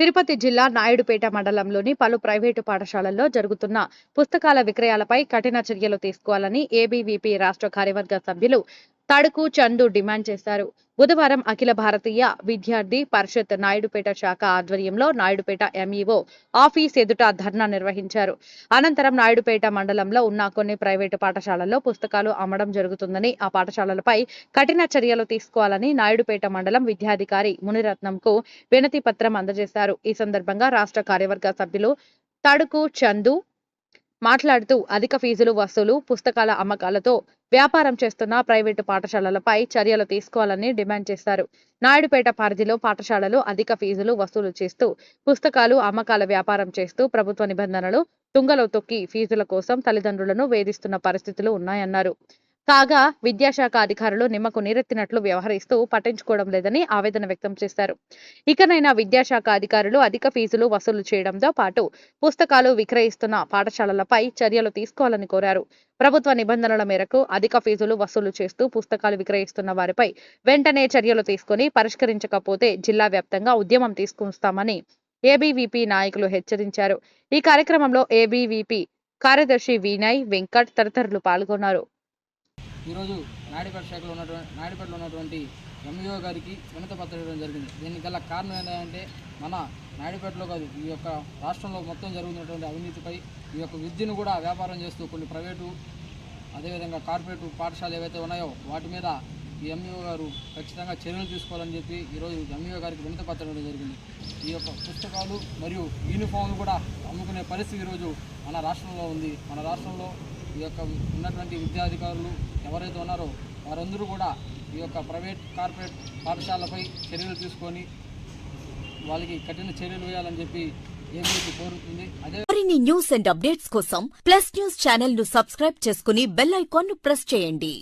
తిరుపతి జిల్లా నాయుడుపేట మండలంలోని పలు ప్రైవేటు పాఠశాలల్లో జరుగుతున్న పుస్తకాల విక్రయాలపై కఠిన చర్యలు తీసుకోవాలని ఏబీవీపీ రాష్ట్ర కార్యవర్గ సభ్యులు తడుకు చందు డిమాండ్ చేశారు. బుధవారం అఖిల భారతీయ విద్యార్థి పరిషత్ నాయుడుపేట శాఖ ఆధ్వర్యంలో నాయుడుపేట ఎంఈఓ ఆఫీస్ ఎదుట ధర్నా నిర్వహించారు. అనంతరం నాయుడుపేట మండలంలో ఉన్న కొన్ని ప్రైవేటు పాఠశాలల్లో పుస్తకాలు అమ్మడం జరుగుతుందని ఆ పాఠశాలలపై కఠిన చర్యలు తీసుకోవాలని నాయుడుపేట మండలం విద్యాధికారి మునిరత్నంకు వినతి పత్రం అందజేశారు. ఈ సందర్భంగా రాష్ట్ర కార్యవర్గ సభ్యులు తడుకు చందు మాట్లాడుతూ అధిక ఫీజులు వసూలు పుస్తకాల అమ్మకాలతో వ్యాపారం చేస్తున్న ప్రైవేటు పాఠశాలలపై చర్యలు తీసుకోవాలని డిమాండ్ చేశారు. నాయుడుపేట పరిధిలో పాఠశాలలు అధిక ఫీజులు వసూలు చేస్తూ పుస్తకాలు అమ్మకాల వ్యాపారం చేస్తూ ప్రభుత్వ నిబంధనలు తుంగలో తొక్కి ఫీజుల కోసం తల్లిదండ్రులను వేధిస్తున్న పరిస్థితులు ఉన్నాయన్నారు. కాగా విద్యాశాఖ అధికారులు నిమ్మకు నీరెత్తినట్లు వ్యవహరిస్తూ పట్టించుకోవడం లేదని ఆవేదన వ్యక్తం చేశారు. ఇకనైనా విద్యాశాఖ అధికారులు అధిక ఫీజులు వసూలు చేయడంతో పాటు పుస్తకాలు విక్రయిస్తున్న పాఠశాలలపై చర్యలు తీసుకోవాలని కోరారు. ప్రభుత్వ నిబంధనల మేరకు అధిక ఫీజులు వసూలు చేస్తూ పుస్తకాలు విక్రయిస్తున్న వారిపై వెంటనే చర్యలు తీసుకుని పరిష్కరించకపోతే జిల్లా వ్యాప్తంగా ఉద్యమం తీసుకొస్తామని ఏబీవీపీ నాయకులు హెచ్చరించారు. ఈ కార్యక్రమంలో ఏబీవీపీ కార్యదర్శి వినయ్ వెంకట్ తదితరులు పాల్గొన్నారు. ఈరోజు నాయుడుపేట శాఖలో ఉన్నటువంటి నాయుడుపేటలో ఉన్నటువంటి ఎంఈఓ గారికి వినత పత్రం ఇవ్వడం జరిగింది. దీనికి గల కారణం ఏంటంటే మన నాయుడుపేటలో కాదు ఈ యొక్క రాష్ట్రంలో మొత్తం జరుగుతున్నటువంటి అవినీతిపై ఈ యొక్క విద్యను కూడా వ్యాపారం చేస్తూ కొన్ని ప్రైవేటు అదేవిధంగా కార్పొరేట్ పాఠశాలలు ఏవైతే ఉన్నాయో వాటి మీద ఈ ఎంఈఓ గారు ఖచ్చితంగా చర్యలు తీసుకోవాలని చెప్పి ఈరోజు ఎంఈఓ గారికి వినత పత్రం ఇవ్వడం జరిగింది. ఈ యొక్క పుస్తకాలు మరియు యూనిఫామ్లు కూడా అమ్ముకునే పరిస్థితి ఈరోజు మన రాష్ట్రంలో ఉంది. మన రాష్ట్రంలో ఈ యొక్క ఉన్నటువంటి విద్యాధికారులు ఎవరైతే ఉన్నారో వారందరూ కూడా ఈ యొక్క ప్రైవేట్ కార్పొరేట్ పాఠశాలపై చర్యలు తీసుకొని వాళ్ళకి కఠిన చర్యలు వేయాలని చెప్పి ఏబీపీ కోరుతుంది. అదే మరిన్ని న్యూస్ అండ్ అప్డేట్స్ కోసం ప్లస్ న్యూస్ ఛానల్ను సబ్స్క్రైబ్ చేసుకుని బెల్ ఐకాన్ను ప్రెస్ చేయండి.